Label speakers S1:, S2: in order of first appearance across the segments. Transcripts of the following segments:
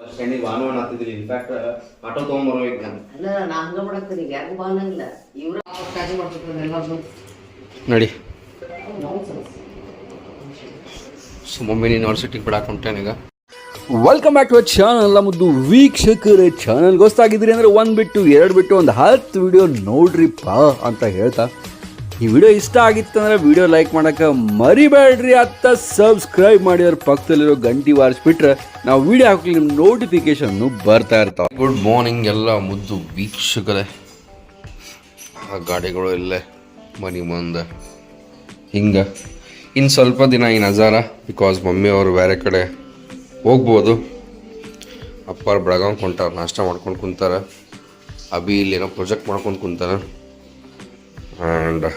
S1: ಸ್ಟ್ಯಾಂಡಿಗೆ ಭಾನುವಾರ ಹತ್ತಿದ್ರಿ in fact auto ನಾನು
S2: ಅಲ್ಲ ನಾ ಹಂಗ ಮಾಡಕ್ತೀನಿ ಯಾರಿಗೂ ಇವ್ರ
S1: ನಡಿ. ಯೂನಿವರ್ಸಿಟಿಗೆ ಬಿಡಾಕ್ ಹೊಂಟೇನೀಗ
S3: welcome back to a channel ನಮ್ಮದು ಮುದ್ದು ವೀಕ್ಷಕರೇ ಚಾನಲ್ ಗೊತ್ತಾಗಿದ್ರಿ ಅಂದರೆ ಒಂದು ಬಿಟ್ಟು ಎರಡು ಬಿಟ್ಟು ಒಂದು ಹತ್ತು ವಿಡಿಯೋ ನೋಡ್ರಿಪ್ಪ ಅಂತ ಹೇಳ್ತಾ ಈ ವಿಡಿಯೋ ಇಷ್ಟ ಆಗಿತ್ತಂದ್ರೆ ವಿಡಿಯೋ ಲೈಕ್ ಮಾಡೋಕೆ ಮರಿಬೇಡ್ರಿ ಅತ್ತ ಸಬ್ಸ್ಕ್ರೈಬ್ ಮಾಡಿ ಅವ್ರ ಪಕ್ಕದಲ್ಲಿರೋ ಗಂಟಿ ವಾರಿಸ್ಬಿಟ್ರೆ ನಾವು ವಿಡಿಯೋ ಹಾಕಲಿ ನಿಮ್ಮ ನೋಟಿಫಿಕೇಶನ್ನು ಬರ್ತಾ ಇರ್ತಾವೆ.
S1: ಗುಡ್ ಮಾರ್ನಿಂಗ್ ಎಲ್ಲ ಮುದ್ದು ವೀಕ್ಷಕರೇ. ಆ ಗಾಡಿಗಳು ಇಲ್ಲೇ ಮನೆ ಮುಂದೆ. ಹಿಂಗೆ. ಇನ್ನು ಸ್ವಲ್ಪ ದಿನ ಈ ನಜಾರ ಬಿಕಾಸ್ ಮಮ್ಮಿಯವರು ಬೇರೆ ಕಡೆ ಹೋಗ್ಬೋದು. ಅಪ್ಪಾರ ಬೆಳಗಾವ್ ಕೊಂಟಾರ ನಾಷ್ಟ ಮಾಡ್ಕೊಂಡು ಕುಂತಾರೆ. ಅಭಿ ಇಲ್ಲಿ ಏನೋ ಪ್ರಾಜೆಕ್ಟ್ ಮಾಡ್ಕೊಂಡು ಕುಂತಾರೆ ಆ್ಯಂಡ್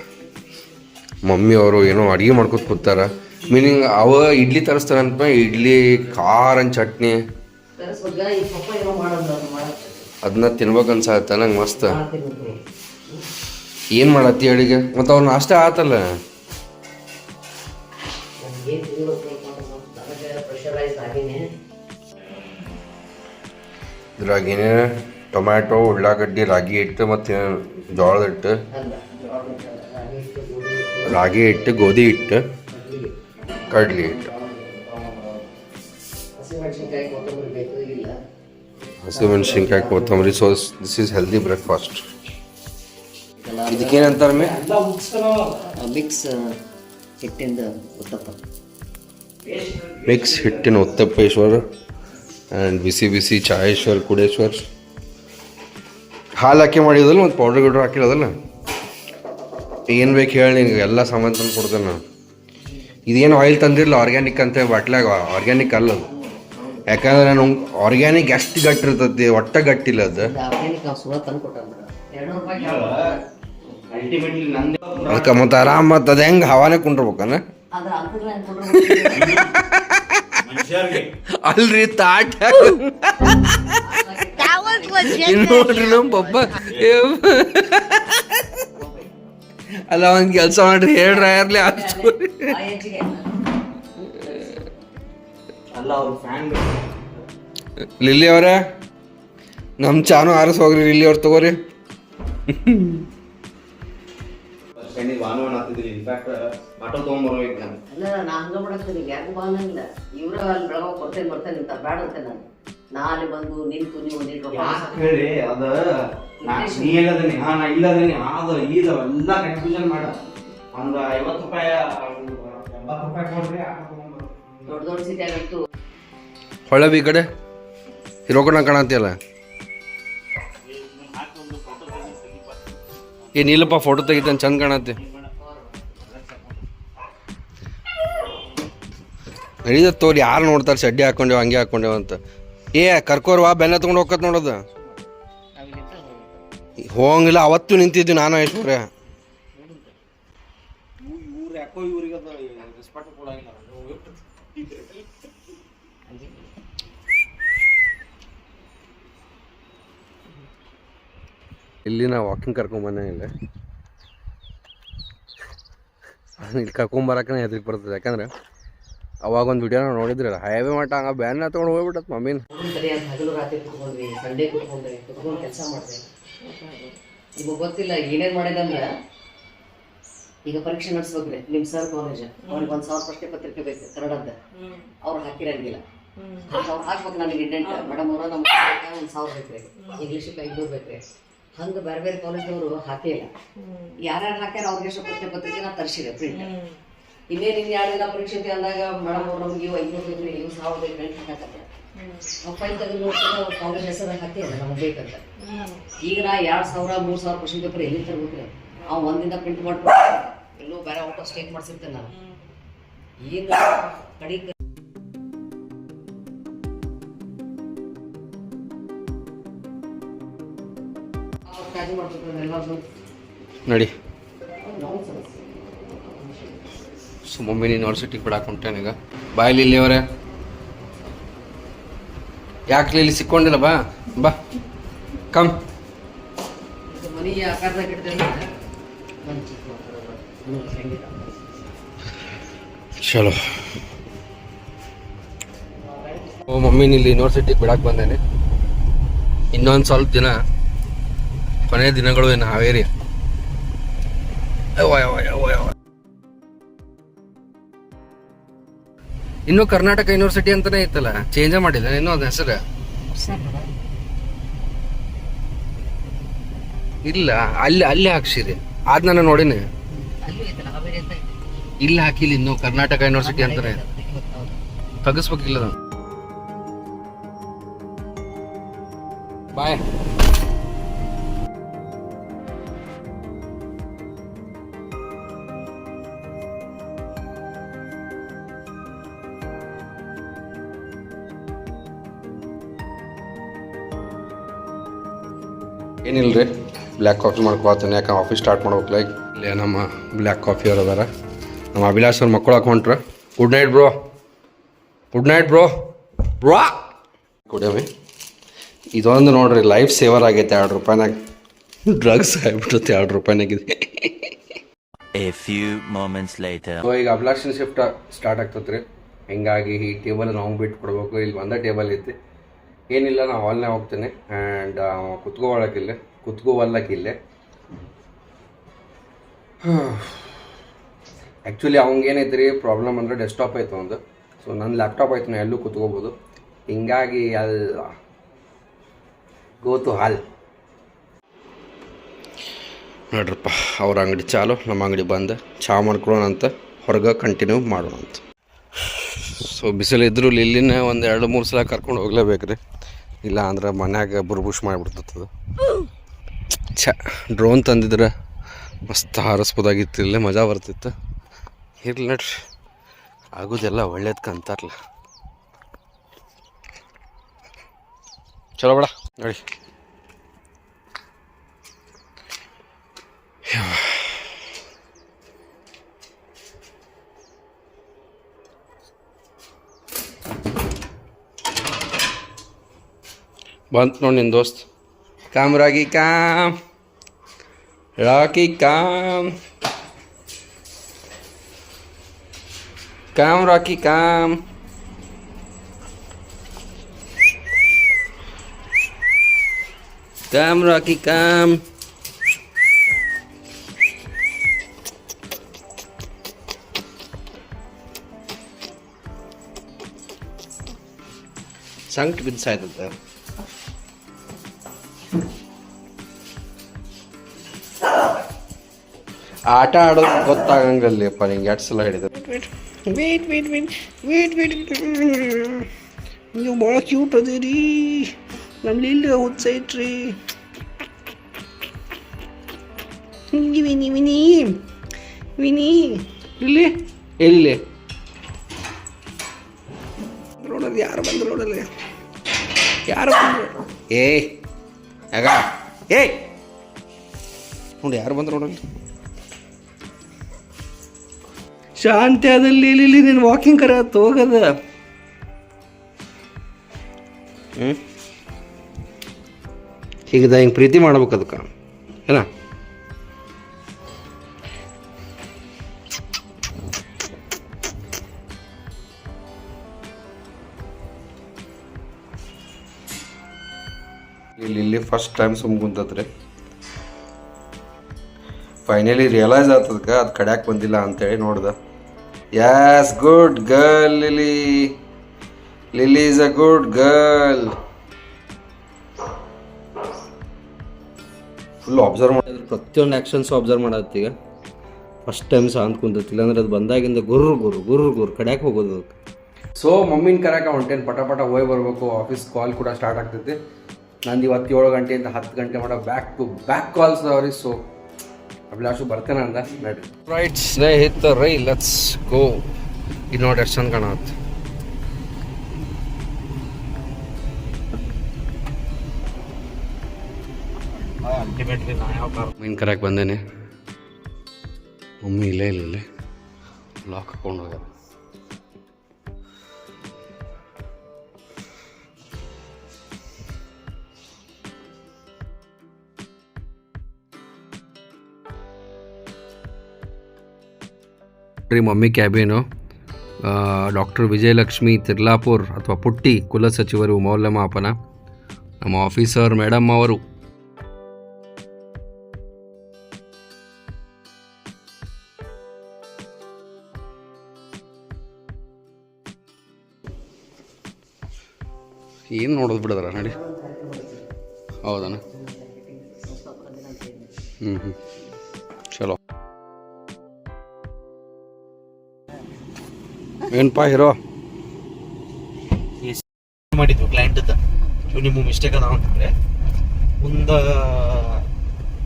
S1: ಮಮ್ಮಿ ಅವರು ಏನೋ ಅಡುಗೆ ಮಾಡ್ಕೊತ ಕೂತಾರ. ಮೀನಿಂಗ್ ಅವ ಇಡ್ಲಿ ತರಿಸ್ತಾರಂತ ಇಡ್ಲಿ ಖಾರ ಚಟ್ನಿ. ಅದನ್ನ ತಿನ್ಬೇಕು ಅನ್ಸಾತ್ತ ನಂಗೆ ಮಸ್ತ್. ಏನು ಮಾಡತ್ತಿ ಅಡಿಗೆ? ಮತ್ತು ಅವ್ರ ನಾಷ್ಟ ಆತಲ್ಲ. ಇದ್ರಾಗ ಏನೇನು? ಟೊಮ್ಯಾಟೊ ಉಳ್ಳಾಗಡ್ಡಿ ರಾಗಿ ಹಿಟ್ಟು ಮತ್ತು ಜೋಳದ ಹಿಟ್ಟು,
S2: ರಾಗಿ ಹಿಟ್ಟು ಗೋಧಿ ಹಿಟ್ಟು ಕಡ್ಲಿ ಹಿಟ್ಟು. ಹಸಿಮೆಣಸಿನ್ಕಾಯಿ ಕೊತ್ತಂಬರಿ
S1: so this is healthy breakfast ಇದಕ್ಕೇನಂತಾರ ಮೇ
S2: ಮಿಕ್ಸ್ ಹಿಟ್ಟಿಂದ ಉತ್ತಪ್ಪ.
S1: ಮಿಕ್ಸ್ ಹಿಟ್ಟಿನ ಉತ್ತಪ್ಪೇಶ್ವರ್ ಆ್ಯಂಡ್ ಬಿಸಿ ಬಿಸಿ ಚಾಯೇಶ್ವರ್ ಕುಡೇಶ್ವರ್. ಹಾಲು ಹಾಕಿ ಮಾಡಿದಲ್ಲ ಮತ್ತು ಪೌಡರ್ ಗಿಡ್ರ್ ಹಾಕಿರೋದಲ್ಲ? ಏನು ಬೇಕು ಹೇಳಿ ನಿನಗೆ ಎಲ್ಲ ಸಾಮಾನು ತಂದು ಕೊಡ್ತೇನೆ ನಾನು. ಇದೇನು ಆಯಿಲ್ ತಂದಿರಲ್ಲ ಆರ್ಗ್ಯಾನಿಕ್ ಅಂತ ಬಟ್ಲಾಗ ಆರ್ಗ್ಯಾನಿಕ್ ಅಲ್ಲ ಅದು. ಯಾಕಂದ್ರೆ ನಾನು ಆರ್ಗ್ಯಾನಿಕ್ ಎಷ್ಟು ಗಟ್ಟಿ ಇರ್ತೈತಿ ಒಟ್ಟ ಗಟ್ಟಿಲ್ಲ ಅದು. ಅದಕ್ಕೆ ಮತ್ತೆ ಆರಾಮ್ ಮತ್ತೆ ಅದು ಹೆಂಗೆ ಹವಾನೇ ಕುಂಡ್ರಬೇಕನ? ಅಲ್ರಿ ತಾಟ. ಇನ್ನು ನೋಡ್ರಿ ನಮ್ಮ ಪಪ್ಪ. ಅಲ್ಲ ಒಂದು ಕೆಲ್ಸ ಮಾಡ್ರಿ ಹೇಳ್ರ ಇರ್ಲಿ ಆಯ್ತು ಲಿಲ್ಲಿ ಅವರೇ ನಮ್ ಚಾನು ಆರಸ್ ಹೋಗ್ರಿ ಲಿಲ್ಲಿ ಅವ್ರ ತಗೋರಿ. ಸ್ಟ್ಯಾಂಡಿಗೆ ಕೊಡ್ತೇನೆ ಬರ್ತೇನೆ ಅಂತ ಬ್ಯಾಡ ಅಂತ ನಾನು
S2: ಅಲ್ಲ ನಾ ಹಂಗ ಮಾಡಕ್ತೀನಿ ಯಾರಿಗೂ ಬಾ ಅನ್ನಂಗಿಲ್ಲ ಇವ್ರ ಅಲ್ಲಿ ಬೆಳಗಾವ್ ಕೊಡ್ತೇನೆ ಬರ್ತೇನೆ ಅಂತ ಬೇಡ ಅಂತ ನಾನು ನಾ ಅಲ್ಲಿ ಬಂದು ನಿಂತು ನೀವು
S1: ಹೇಳಿ ಅದ ನಾ ನೀ ಹೇಳದನಿ ಹಾ ನಾ ಇಲ್ಲದನಿ ಅದು ಇದು ಎಲ್ಲ ಕನ್ಫ್ಯೂಷನ್ ಮಾಡ. ಒಂದು ಐವತ್ತು ರೂಪಾಯಿ ಎಂಬತ್ತು ರೂಪಾಯಿ ಕೊಡ್ರಿ
S2: ದೊಡ್ಡ ದೊಡ್ಡ ಸಿಟಿ ಆಗಿತ್ತು.
S1: ಹೊಳೆ ಬಿ ಕಡೆ. ಹಿರೋಕಣ ಕಾಣತಿಯಲ್ಲ. ಏ ನೀಲಪ್ಪ ಫೋಟೋ ತೆಗಿತಾನೆ ಚಂದ ಕಾಣತ್ತೆ. ನಡೀದ ತೋರಿ ಯಾರು ನೋಡ್ತಾರೆ ಚಡ್ಡಿ ಹಾಕೊಂಡೇವ ಹಂಗೆ ಹಾಕೊಂಡೆವು ಅಂತ. ಏ, ಕರ್ಕೋರ್ ವಾ ಬೆನ್ನ ತಗೊಂಡು ಹೋಗತ್ ನೋಡೋದು ಹೋಗಂಗಿಲ್ಲ, ಅವತ್ತು ನಿಂತಿದ್ದು ನಾನು ಐಶ್ವರ್ಯ ಇಲ್ಲಿ ನಾವು ವಾಕಿಂಗ್ ಕರ್ಕೊಂಬಂದೆ ಇಲ್ಲ. ಇಲ್ಲಿ ಕರ್ಕೊಂಬರಕ್ಕೆ ಹೆದ್ರಿಗೆ ಬರ್ತದೆ, ಯಾಕಂದ್ರೆ ಅವಾಗ ಒಂದು ವಿಡಿಯೋ ನೋಡಿದ್ರಲ್ಲ ಹೈವೇ ಮಟ್ಟ ಹಂಗ ಬ್ಯಾನ್ ತಗೊಂಡು ಹೋಗ್ಬಿಟ್ಟತ್ ಮಮ್ಮಿನ
S2: ಕೆಲಸ ನಿಮಗೆ ಗೊತ್ತಿಲ್ಲ, ಏನೇನು ಮಾಡಿದಂದ್ರೆ, ಈಗ ಪರೀಕ್ಷೆ ನಡೆಸ್ಬೇಕ್ರಿ, ನಿಮ್ ಸರ್ ಕಾಲೇಜ್ ಅವ್ರಿಗೆ ಒಂದು ಸಾವಿರ ಪ್ರಶ್ನೆ ಪತ್ರಿಕೆ ಬೇಕು ಕನ್ನಡದ ಅವ್ರು ಹಾಕಿರಂಗಿಲ್ಲ. ಅವ್ರು ಹಾಕ್ಬೇಕು ನನಗೆ ಇಂಡೆಂಟ್ ಮೇಡಮ್ ಅವ್ರ ನಮ್ಮ ಒಂದ್ ಸಾವಿರ ಬೇಕ್ರಿ ಇಂಗ್ಲೀಷಿಗೆ ಐದು ಬೇಕ್ರಿ. ಹಂಗೆ ಬೇರೆ ಬೇರೆ ಕಾಲೇಜ್ನವರು ಹಾಕಿಲ್ಲ ಯಾರ್ಯಾರು ಹಾಕ್ಯಾರ ಅವ್ರಿಗೆ ಪ್ರಶ್ನೆ ಪತ್ರಿಕೆ ನಾ ತರಿಸಿದೆ ಪ್ರಿಂಟ್ ಇನ್ನೇನು ಇನ್ನು ಎರಡು ದಿನ ಪರೀಕ್ಷೆ ಐತಿ ಅಂದಾಗ ಮೇಡಮ್ ಅವ್ರು ನಮ್ಗೆ ಇವು ಐದುನೂರು ಬೇಕ್ರಿ ಇವು ಸಾವಿರ ಬೇಕು ಗಂಟೆ ಹಾಕತ್ತೆ. ನಾವು ಫೈಲ್ ತೆಗೆದು ನೋಡ್ತಾರೆ ಕಾಲೇಜ್ ಹತ್ತಿ ಅದ ನಮ್ಗೆ ಬೇಕಂತ. ಈಗ ನಾ ಎರಡು ಸಾವಿರ ಮೂರು ಸಾವಿರ ಕ್ವಶನ್ ಪೇಪರ್ ಎಲ್ಲಿ ತರ್ಬೇಕ್ರಿ? ಅವ್ ಒಂದಿಂದ ಪ್ರಿಂಟ್ ಮಾಡ್ಬಿಟ್ಟು ಎಲ್ಲೋ ಬೇರೆ ಔಟ್ ಆಫ್ ಸ್ಟೇಟ್ ಮಾಡ್ಸಿರ್ತೇನೆ ನಾನು ಈಗ ಕಡಿಗೆ
S1: ನಡಿ. ಸೊ ಮಮ್ಮಿ ಯೂನಿವರ್ಸಿಟಿಗೆ ಬಿಡಾಕ್ ಹೊಂಟೇನೀಗ ಬಾಯಲ್ಲಿ ಇಲ್ಲಿ ಅವರೇ ಯಾಕೆ ಇಲ್ಲಿ ಸಿಕ್ಕೊಂಡಿಲ್ಲ? ಬಾ ಬಾ. ಕಮ್ ಚಲೋ. ಓ ಮಮ್ಮಿನ ಇಲ್ಲಿ ಯೂನಿವರ್ಸಿಟಿಗೆ ಬಿಡಕ್ಕೆ ಬಂದೇನೆ. ಇನ್ನೊಂದು ಸ್ವಲ್ಪ ದಿನ ಕೊನೆ ದಿನಗಳು ಏನು ಹಾವೇರಿ. ಅಯ್ಯೋ ಅಯ್ಯೋ ಅವ್ವ, ಇನ್ನು ಕರ್ನಾಟಕ ಯೂನಿವರ್ಸಿಟಿ ಅಂತಾನೆ ಇತ್ತಲ್ಲ? ಚೇಂಜ್ ಮಾಡಿಲ್ಲ ಇನ್ನು ಅದ ಹೆಸರು. ಇಲ್ಲ ಅಲ್ಲಿ ಅಲ್ಲಿ ಹಾಕ್ಸಿರಿ. ಅದ್ ನಾನು ನೋಡಿನಿ. ಇಲ್ಲ ಹಾಕಿಲ್ಲ ಇನ್ನು ಕರ್ನಾಟಕ ಯೂನಿವರ್ಸಿಟಿ ಅಂತಾನೆ. ತಗಸ್ಬೇಕಿಲ್ಲ ಅದನ್ನ. ಬಾಯ್ ರೀ ಬ್ಲ್ಯಾಕ್ ಕಾಫಿ ಮಾಡ್ಕೊಳ್ತೀನಿ ಯಾಕೆ ಆಫೀಸ್ ಸ್ಟಾರ್ಟ್ ಮಾಡ್ಬೇಕಲ್ಲ ಲೈಕ್. ಇಲ್ಲೇ ನಮ್ಮ ಬ್ಲ್ಯಾಕ್ ಕಾಫಿ ಅವ್ರು ಅದಾರ. ನಮ್ಮ ಅಭಿಲಾಷ್ ಅವ್ರ ಮಕ್ಕಳು ಹಾಕೊಂಡ್ರೆ good night bro good night bro bro ಕುಡಿಯಮ್ಮಿ ಇದೊಂದು ನೋಡ್ರಿ ಲೈಫ್ ಸೇವರ್ ಆಗೈತೆ. ಎರಡು ರೂಪಾಯಿನಾಗ ಡ್ರಗ್ಸ್ ಆಗ್ಬಿಟ್ಟೈತೆ. ಎರಡು ರೂಪಾಯಿನಾಗಿದೆ
S4: A few moments later.
S1: So ಈಗ ಅಭಿಲಾಷನ್ ಶಿಫ್ಟ್ ಸ್ಟಾರ್ಟ್ ಆಗ್ತತ್ರಿ. ಹಿಂಗಾಗಿ ಈ ಟೇಬಲ್ ನಾವು ಬಿಟ್ಟು ಕೊಡ್ಬೇಕು ಇಲ್ಲಿ ಒಂದೇ ಟೇಬಲ್ ಐತಿ. ಏನಿಲ್ಲ, ನಾ ಹಾಲ್ನೇ ಹೋಗ್ತೇನೆ. ಆ್ಯಂಡ್ ಕುತ್ಕೋಳಕ್ಕಿಲ್ಲ, ಕುತ್ಕೋವಲ್ಲಕ್ಕಿಲ್ಲೇ. ಆ್ಯಕ್ಚುಲಿ ಅವಂಗೇನೈತೆ ರೀ ಪ್ರಾಬ್ಲಮ್ ಅಂದರೆ ಡೆಸ್ಕ್ಟಾಪ್ ಆಯ್ತು ಒಂದು ಸೊ ನನ್ನ ಲ್ಯಾಪ್ಟಾಪ್ ಆಯ್ತು ನಾ ಎಲ್ಲೂ ಕುತ್ಕೋಬೋದು. ಹಿಂಗಾಗಿ ಅಲ್ಲ ಗೋತು ಹಾಲ್ ನೋಡ್ರಪ್ಪ, ಅವ್ರ ಅಂಗಡಿ ಚಾಲು, ನಮ್ಮ ಅಂಗಡಿ ಬಂದು. ಚಾ ಮಾಡ್ಕೊಳ್ಳೋಣ ಅಂತ ಹೊರಗೆ ಕಂಟಿನ್ಯೂ ಮಾಡೋಣ ಅಂತ ಸೊ ಬಿಸಿಲು ಇದ್ರೂ ಇಲ್ಲಿನ ಒಂದು ಎರಡು ಮೂರು ಸಲ ಕರ್ಕೊಂಡು ಹೋಗ್ಲೇಬೇಕು ರೀ ಇಲ್ಲ ಅಂದ್ರೆ ಮನ್ಯಾಗ ಬುರ್ಬುಷ್ ಮಾಡಿಬಿಡ್ತದ ಛ ಡ್ರೋನ್ ತಂದಿದ್ರೆ ಮಸ್ತ್ ಹಾರಿಸ್ಬೋದಾಗಿತ್ತು, ಇಲ್ಲೇ ಮಜಾ ಬರ್ತಿತ್ತು. ಇರ್ಲಿ ನಡ್ರಿ, ಆಗೋದೆಲ್ಲ ಒಳ್ಳೇದು ಕಂತಾರಲ್ಲ ಚಲೋ ಬೇಡ, ನೋಡಿ. ಬಂತು ನೋಡಿ ನಿನ್ನ ದೋಸ್ತ್ come Rocky come Rocky come come Rocky come come Rocky come ಸಂಕಟ ಬಿದ್ದು ಆಟ ಆಡೋದು ಗೊತ್ತಾಗಂಗಲ್ಲಪ್ಪ ನಿಂಗೆ ಎರಡು ಸಲ ಹಿಡಿದ wait wait wait wait wait ನೀವು ಭಾಳ ಕ್ಯೂಟ್ ಅದಿರಿ. ನಮ್ಲಿ ಇಲ್ಲಿ ಹುಚ್ಚೈತ್ರಿ ವಿನಿ ವಿನಿ ವಿನಿ. ಇಲ್ಲಿ? ಎಲ್ಲಿ ನೋಡೋದು ಯಾರು ಬಂದ್ರು ನೋಡಲ್ಲ ಯಾರು ಬಂದ್ರು? ಏ ಆಗ ಏ ನೋಡಿ ಯಾರು ಬಂದ್ರು ನೋಡಲ್ಲ ಶಾಂತಿ ಅದಲ್ಲಿ ಇಲ್ಲಿ ನೀನು ವಾಕಿಂಗ್ ಕರ ಹೋಗದ. ಹ್ಞೂ ಹೀಗದ ಹಿಂಗೆ ಪ್ರೀತಿ ಮಾಡ್ಬೇಕು ಅದಕ್ಕೆ, ಏನ? ಇಲ್ಲಿ ಇಲ್ಲಿ ಫಸ್ಟ್ ಟೈಮ್ ಸುಮ್ ಕುಂತತ್ರಿ ಫೈನಲಿ ರಿಯಲೈಸ್ ಆಗ್ತದಕ್ಕೆ ಅದು ಕಡ್ಯಾಕ್ ಬಂದಿಲ್ಲ ಅಂತೇಳಿ ನೋಡ್ದ. Yes good girl, Lily. Lily is a good girl. Full observe ಮಾಡಿದ್ರೆ ಪ್ರತಿಯೊಂದು ಆ್ಯಕ್ಷನ್ಸ್ ಅಬ್ಸರ್ವ್ ಮಾಡತ್ತೆ ಈಗ ಫಸ್ಟ್ ಟೈಮ್ ಸಹ ಅಂತ ಕುಂತೈತಿಲ್ಲ ಅಂದ್ರೆ ಅದು ಬಂದಾಗಿಂದ ಗುರು ಗುರು ಗುರು ಗುರು ಕಡ್ಯಾಕೆ ಹೋಗೋದು ಸೊ ಮಮ್ಮಿನ ಕರೆಕ ಹೊಂಟೇನು ಪಟ ಪಟ ಹೋಗಿ ಬರಬೇಕು ಆಫೀಸ್ ಕಾಲ್ ಕೂಡ ಸ್ಟಾರ್ಟ್ ಆಗ್ತೈತಿ ನಂದು ಇವತ್ತು ಏಳು ಗಂಟೆಯಿಂದ ಹತ್ತು ಗಂಟೆ ಮಾಡೋ ಬ್ಯಾಕ್ ಟು ಬ್ಯಾಕ್ ಕಾಲ್ಸ್ ಅವ್ರಿ ಸೊ ಅಭಿಲಾಷು ಬರ್ತೇನೆ ಅಂದ ನಡ್ರಿ ರೈಟ್ ಸ್ನೇಹಿತ ರೈ ಲೆಟ್ಸ್ ಗೋ ಇದು ನೋಡಿ ಎಷ್ಟು ಚಂದ ಕಾಣತ್ತೆ. ಮೀನು ಕರೆಯಕ್ಕೆ ಬಂದೇನೆ. ಮಮ್ಮಿ ಇಲ್ಲೇ ಇಲ್ಲ ಇಲ್ಲೇ. ಲಾಕ್ ಹಾಕೊಂಡು ಹೋಗ್ಯಾರ. ರೀ mummy cabin doctor Vijayalakshmi Tirlapur ಅಥವಾ ಪುಟ್ಟಿ ಕುಲ ಸಚಿವರು ಮೌಲ್ಯಮಾಪನ. ನಮ್ಮ ಆಫೀಸರ್ ಮೇಡಮ್ ಅವರು. ಏನು ನೋಡೋದು ಬಿಡದ್ರ ನಡಿ. ಹೌದಣ್ಣ ಹ್ಞೂ ಹ್ಞೂ ಏನಪ್ಪ ಹೀರೋ?
S5: ಮಾಡಿದ್ವಿ ಕ್ಲೈಂಟ್ ನಿಮ್ಮ ಮಿಸ್ಟೇಕ್ ಅದ ಅಂತಂದ್ರೆ ಮುಂದ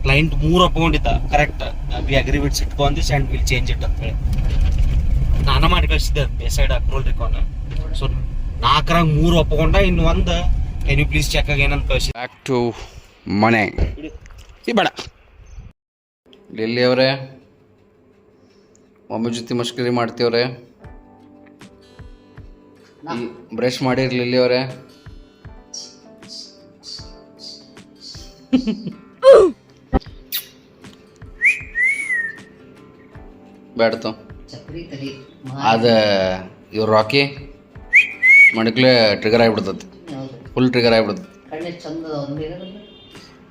S5: ಕ್ಲೈಂಟ್ ಮೂರು ಒಪ್ಕೊಂಡಿದ್ದ correct we agree with and will change it ಅಂತ ಹೇಳಿ. ನಾನ ಮಾಡಿ ಕಳಿಸಿದ್ದೆ ಬೇಸೈಡ್ ಅಪ್ರೂವಲ್ ರಿಕಾನ್ ಸೊ ನಾಲ್ಕರಾಗ ಮೂರು ಒಪ್ಕೊಂಡ ಇನ್ನು ಒಂದು ಕ್ಯಾನ್ ಯು ಪ್ಲೀಸ್ ಚೆಕ್ ಆಗಿ ಏನಂತ ಕಳಿಸಿ
S1: ಬ್ಯಾಕ್ ಟು ಮನೆ. ಈ ಬೇಡ. ಲಿಲ್ಲಿ ಅವರೇ ಮಮ್ಮಿ ಜೊತೆ ಮಸ್ಕರಿ ಮಾಡ್ತೀವ್ರೆ? ಬ್ರಷ್ ಮಾಡಿರ್ಲಿಲ್ಲ ಅವರೇ.
S2: ತಲಿ
S1: ಅದ ಇವ್ರು ರಾಕಿ ಮಣಕ್ಲೆ ಟ್ರಿಗರ್ ಆಗಿಬಿಡ್ತತಿ. ಫುಲ್ ಟ್ರಿಗರ್ ಆಗಿಬಿಡ್ತತಿ.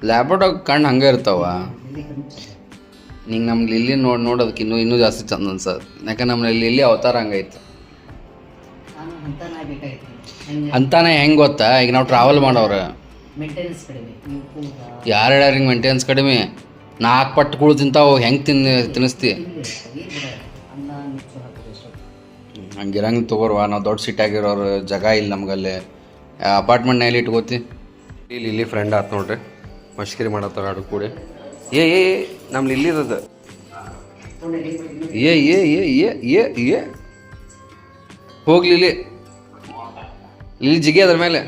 S1: ಲ್ಯಾಪ್ಟಾಪ್ ಕಣ್ಣು ಹಂಗೆ ಇರ್ತಾವ.
S2: ಇಲ್ಲಿ
S1: ನಿಂಗೆ ನಮ್ಮ ಲಿಲ್ಲಿ ನೋಡಿ ನೋಡೋದಕ್ಕೆ ಇನ್ನೂ ಇನ್ನೂ ಜಾಸ್ತಿ ಚಂದ ಅನ್ಸದು ಯಾಕಂದ್ರೆ ನಮ್ಮ ಲಿಲ್ಲಿ ಅವತಾರ ಹಂಗೈತೆ.
S2: ಅಂತಾನ ಹೆಂಗೆ
S1: ಗೊತ್ತಾ? ಈಗ ನಾವು ಟ್ರಾವೆಲ್ ಮಾಡೋರು.
S2: ಮೇಂಟೆನೆನ್ಸ್ ಕಡಿಮೆ.
S1: ಯಾರು ಹೇಳ್ಯಾರ ಹಿಂಗೆ ಮೇಂಟೆನೆನ್ಸ್ ಕಡಿಮೆ? ನಾಲ್ಕು ಪಟ್ಟು ಕುಳು ತಿಂತಾವು ಹೆಂಗೆ ತಿನ್ ತಿನ್ನಿಸ್ತಿ? ಹಂಗಿರಂಗೆ ತಗೋರ್ವ ನಾವು ದೊಡ್ಡ ಸಿಟ್ಟಾಗಿರೋರು ಜಾಗ ಇಲ್ಲ ನಮಗಲ್ಲಿ. ಅಪಾರ್ಟ್ಮೆಂಟ್ನಲ್ಲಿ ಇಟ್ಕೋತಿ? ಇಲ್ಲಿ ಇಲ್ಲಿ ಫ್ರೆಂಡ್ ಆತು ನೋಡ್ರಿ. ಮಶ್ಕಿರಿ ಮಾಡತ್ತಾರ ಆಡು ಕೂಡಿ. ಏ ಏ ಏ, ಇಲ್ಲಿ ಇರೋದು. ಏ ಏ ಏ ಏ ಏ ಏ. ಹೋಗ್ಲಿ ಇಲ್ಲಿ ಜಿಗಿ ಅದ್ರ ಮೇಲೆ.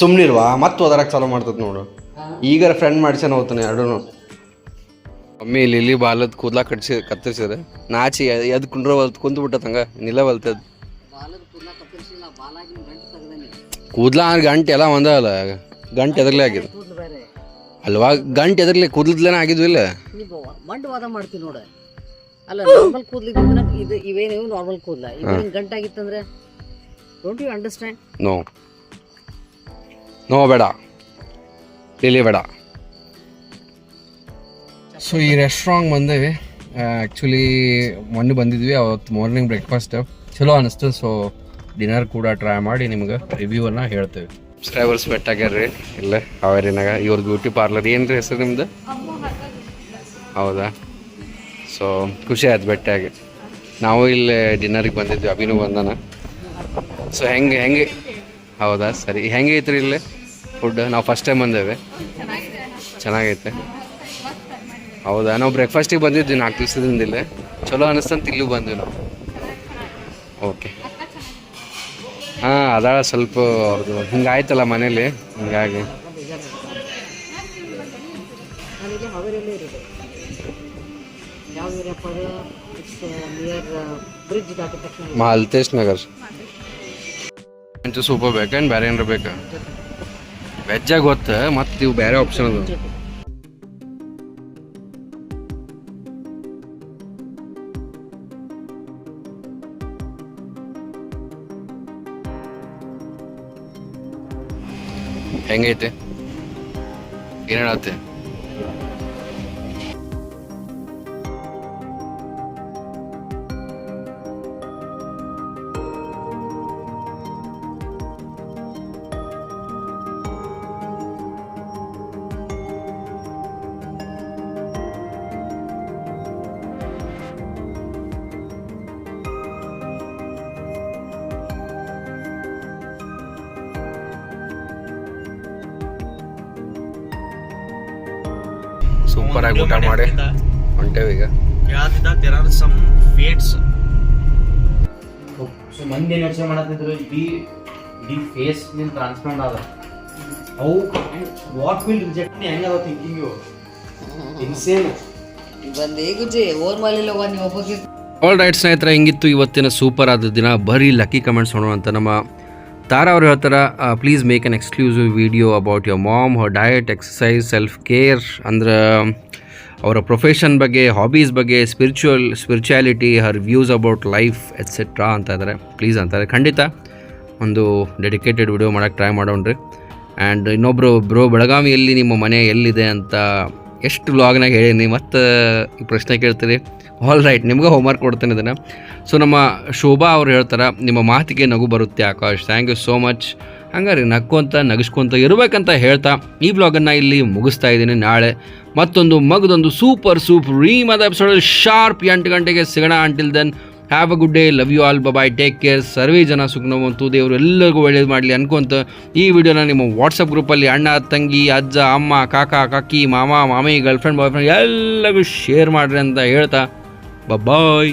S1: ಸುಮ್ನಿರ್ವಾ ಅದರಾಗ ಮತ್ತೆ ಓದರಕ್ಕೆ ಚಾಲೂ ಮಾಡ್ತದ ನೋಡು. ಈಗ ಫ್ರೆಂಡ್ ಮಾಡ್ಸ್ಯಾನ ಹೋಗ್ತಾನೆ ಎರಡೂ ಮಮ್ಮಿ ಇಲ್ಲಿ ಇಲ್ಲಿ ಬಾಲದ ಕೂದಲ ಕಟ್ಸಿ ಕತ್ತರಿಸಿದ್ರೆ. ನಾಚಿ ಎದ್ ಕುಂಡ್ರ ಹೊಲ್ತು ಕುಂತು ಬಿಟ್ಟತಂಗ ನಿಲ್ಲ ಹೊಲ್ತದ.
S2: ಕೂದಲ ಗಂಟು
S1: ಎಲ್ಲ ಒಂದೇ ಅಲ್ಲ ಗಂಟೆ ಎದರ್ಲೆ ಆಗಿದೆ ಅಲ್ವಾ? ಗಂಟೆ ಎದ್ರಲೆ ಕೂದಲೇನ ಆಗಿದ್ವಿ ಇಲ್ಲ?
S2: ನೀವು ಮಂಡ್ ವಾದ ಮಾಡ್ತೀವಿ ನೋಡ. ಅಲ್ಲ ನಾರ್ಮಲ್ ಕೂದ್ಲಿದ್ದ ಇದು ಇವೇನು ನಾರ್ಮಲ್ ಕೂದಲ. ಇವೇನು ಗಂಟಾಗಿತ್ತಂದ್ರೆ don't you understand
S1: no no ಬೇಡ. ಇಲ್ಲಿ ಬೇಡ. ಸೊ ಈ ರೆಸ್ಟ್ರಾಂಗ್ ಬಂದೇವಿ ಆ್ಯಕ್ಚುಲಿ ಮೊನ್ನೆ ಬಂದಿದ್ವಿ. ಅವತ್ತು ಮಾರ್ನಿಂಗ್ ಬ್ರೇಕ್ಫಾಸ್ಟ್ ಚಲೋ ಅನ್ನಿಸ್ತು ಸೊ ಡಿನ್ನರ್ ಕೂಡ ಟ್ರೈ ಮಾಡಿ ನಿಮ್ಗೆ ರಿವ್ಯೂವನ್ನು ಹೇಳ್ತೇವೆ. ಸಬ್ಸ್ಕ್ರೈಬರ್ಸ್ ಬೆಟ್ಟಾಗ್ಯಾರ್ರಿ ಇಲ್ಲೇ, ಹಾವೇರಿನಾಗ. ಇವ್ರ ಬ್ಯೂಟಿ ಪಾರ್ಲರ್ ಏನು ರೀ ಹೆಸರು ನಿಮ್ದು? ಹೌದಾ? ಸೊ ಖುಷಿ ಆಯ್ತು ಬೆಟ್ಟಾಗಿ ನಾವು ಇಲ್ಲಿ ಡಿನ್ನರಿಗೆ ಬಂದಿದ್ವಿ ಅಭಿನೂ ಬಂದನ. ಸೊ ಹೆಂಗೆ ಹೆಂಗೆ? ಹೌದಾ? ಸರಿ. ಹೆಂಗೆ ಐತ್ರಿ ಇಲ್ಲಿ? ಫುಡ್ ನಾವು ಫಸ್ಟ್ ಟೈಮ್ ಬಂದೇವೆ. ಚೆನ್ನಾಗೈತೆ. ಹೌದಾ? ನಾವು ಬ್ರೇಕ್ಫಾಸ್ಟಿಗೆ ಬಂದಿದ್ವಿ ನಾಲ್ಕು ದಿವಸದಿಂದ ಇಲ್ಲೇ. ಚಲೋ ಅನ್ನಿಸ್ತಂತ ಇಲ್ಲೂ ಬಂದ್ವಿ ನಾವು. ಓಕೆ ಹಾಂ ಅದ ಸ್ವಲ್ಪ ಅವ್ರದ್ದು ಹಿಂಗಾಯ್ತಲ್ಲ ಮನೇಲಿ. ಹಿಂಗಾಗಿ.
S2: ನಾನಿಲ್ಲಿ ಹಾವೇರಿಯಲ್ಲೇ ಇರೋದು. ಯಾವ ಏರಿಯಪ್ಪ ಅದು? ಬ್ರಿಡ್ಜ್ ದಾಟಿದ ತಕ್ಷಣ.
S1: ಮಾಲ್ತೇಶ್ ನಗರ್. ಸೂಪರ್ ಬೇಕೇನು ಬೇರೆ ಏನಾರ ಬೇಕಾ? ವೆಜ್ಜಾಗ ಗೊತ್ತ ಮತ್ತು ಇವು ಬೇರೆ ಆಪ್ಷನ್ ಅದು ಹೆಂಗೈತೆ ಏನು ಸೂಪರ್ ಆಗಿ ಊಟ ಮಾಡಿ. ಹೊಂಟೇವಿ ಈಗ.
S5: ಹೇಳತ್ತಿದ್ದ there are some fates so ಮಂದಿ ಏನು ಯೋಚನೆ ಮಾಡತ್ತಿದ್ರು? ಇಡೀ ಇಡೀ ಫೇಸ್ ನಿನ್ ಟ್ರಾನ್ಸ್ಪ್ಲಾಂಟ್ ಆದ. ಅವು ವಾಟ್ ವಿಲ್ ರಿಜೆಕ್ಟ್ ಹೆಂಗ ಅದ ಥಿಂಕಿಂಗ್ ಇನ್ಸೇನ್
S2: ಬಂದೇ ಗುಜ್ಜಿ ಓರ್ ಮಾಲಿಲ್ಲ ನೀವು ಒಬ್ಬಕ್ಕೆ.
S1: ಆಲ್ ರೈಟ್ ಸ್ನೇಹಿತರೆ ಹಿಂಗಿತ್ತು ಇವತ್ತಿನ ಸೂಪರ್ ಆದ ದಿನ. ಬರೀ ಲಕ್ಕಿ ಕಮೆಂಟ್ಸ್ ಅಂತ ನಮ್ಮ ತಾರಾ ಅವರು ಹೇಳ್ತಾರೆ please make an exclusive video about your mom her diet exercise self care ಅಂದ್ರೆ ಅವರ ಪ್ರೊಫೆಷನ್ ಬಗ್ಗೆ ಹಾಬೀಸ್ ಬಗ್ಗೆ spiritual spirituality her views about life etcetera ಅಂತ ಇದ್ದಾರೆ ಪ್ಲೀಸ್ ಅಂತಾರೆ ಖಂಡಿತ ಒಂದು ಡೆಡಿಕೇಟೆಡ್ ವಿಡಿಯೋ ಮಾಡೋಕ್ಕೆ ಟ್ರೈ ಮಾಡೋಣ್ರಿ ಆ್ಯಂಡ್ ಇನ್ನೊಬ್ಬರು ಬ್ರೋ, ಬೆಳಗಾವಿಯಲ್ಲಿ ನಿಮ್ಮ ಮನೆ ಎಲ್ಲಿದೆ? ಅಂತ ಎಷ್ಟು ವ್ಲಾಗ್ನಾಗ ಹೇಳೀನಿ ಮತ್ತು ಈ ಪ್ರಶ್ನೆ ಕೇಳ್ತೀರಿ ಆಲ್ ರೈಟ್ ನಿಮ್ಗೆ ಹೋಮ್ವರ್ಕ್ ಕೊಡ್ತೇನೆ ಇದನ್ನು. ಸೊ ನಮ್ಮ ಶೋಭಾ ಅವ್ರು ಹೇಳ್ತಾರೆ, ನಿಮ್ಮ ಮಾತಿಗೆ ನಗು ಬರುತ್ತೆ Akash. Thank you so much ಹಂಗಾರೆ ನಕ್ಕೊಂತ ನಗಿಸ್ಕೊಂತ ಇರಬೇಕಂತ ಹೇಳ್ತಾ ಈ ಬ್ಲಾಗನ್ನು ಇಲ್ಲಿ ಮುಗಿಸ್ತಾ ಇದ್ದೀನಿ. ನಾಳೆ ಮತ್ತೊಂದು ಮಗದೊಂದು ಸೂಪರ್ ಸೂಪರ್ ರೀಮದ ಎಪಿಸೋಡಲ್ಲಿ ಶಾರ್ಪ್ ಎಂಟು ಗಂಟೆಗೆ ಸಿಗೋಣ. Until then have a good day love you all bye take care ಸರ್ವೇ ಜನ ಸುಖನವಂತು ದೇವರು ಎಲ್ಲರಿಗೂ ಒಳ್ಳೇದು ಮಾಡಲಿ ಅನ್ಕೊಂತ ಈ ವಿಡಿಯೋನ ನಿಮ್ಮ ವಾಟ್ಸಪ್ ಗ್ರೂಪಲ್ಲಿ ಅಣ್ಣ, ತಂಗಿ, ಅಜ್ಜ, ಅಮ್ಮ, ಕಾಕ, ಕಾಕಿ, ಮಾಮ, ಮಾಮಿ ಗರ್ಲ್ಫ್ರೆಂಡ್ ಬಾಯ್ ಫ್ರೆಂಡ್ ಎಲ್ಲರಿಗೂ ಶೇರ್ ಮಾಡಿರಿ ಅಂತ ಹೇಳ್ತಾ ಬಾಯ್